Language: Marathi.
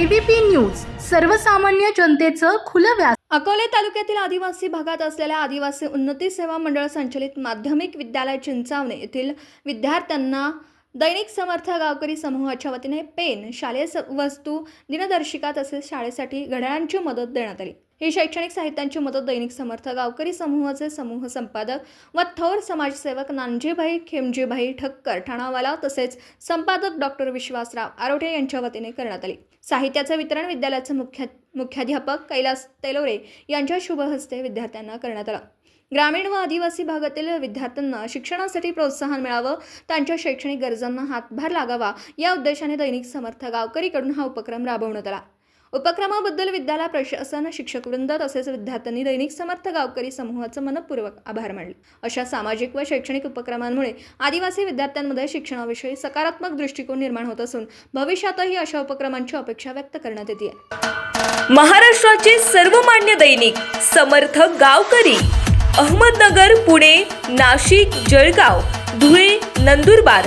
एबीपी न्यूज सर्वसामान्य जनतेचं खुलं व्यास अकोले तालुक्यातील आदिवासी भागात असलेल्या आदिवासी उन्नती सेवा मंडळ संचलित माध्यमिक विद्यालय चिंचावणे येथील विद्यार्थ्यांना दैनिक समर्थ गावकरी समूहाच्या वतीने पेन शालेय स- वस्तू दिनदर्शिका तसेच शाळेसाठी घड्याळांची मदत देण्यात आली. ही शैक्षणिक साहित्यांची मदत दैनिक समर्थ गावकरी समूहाचे समूह संपादक व थोर समाजसेवक नानजीभाई खेमजीभाई ठक्कर ठाणावाला तसेच संपादक डॉक्टर विश्वासराव आरोठे यांच्या वतीने करण्यात आली. साहित्याचे वितरण विद्यालयाचे मुख्य मुख्याध्यापक कैलास तेलोरे यांच्या शुभहस्ते विद्यार्थ्यांना करण्यात आलं. ग्रामीण व आदिवासी भागातील विद्यार्थ्यांना शिक्षणासाठी प्रोत्साहन मिळावं त्यांच्या शैक्षणिक गरजांना हातभार लागावा या उद्देशाने दैनिक समर्थ गावकरीकडून हा उपक्रम राबवण्यात आला. उपक्रमाबद्दल विद्यालय प्रशासन शिक्षकवृंद तसेच विद्यार्थ्यांनी दैनिक समर्थ गावकरी समूहाचं मनपूर्वक आभार मानले. अशा सामाजिक व शैक्षणिक उपक्रमांमुळे आदिवासी विद्यार्थ्यांमध्ये शिक्षणाविषयी सकारात्मक दृष्टिकोन निर्माण होत असून भविष्यातही अशा उपक्रमांची अपेक्षा व्यक्त करण्यात येते. महाराष्ट्राचे सर्वमान्य दैनिक समर्थ गावकरी अहमदनगर पुणे नाशिक जळगाव धुळे नंदुरबार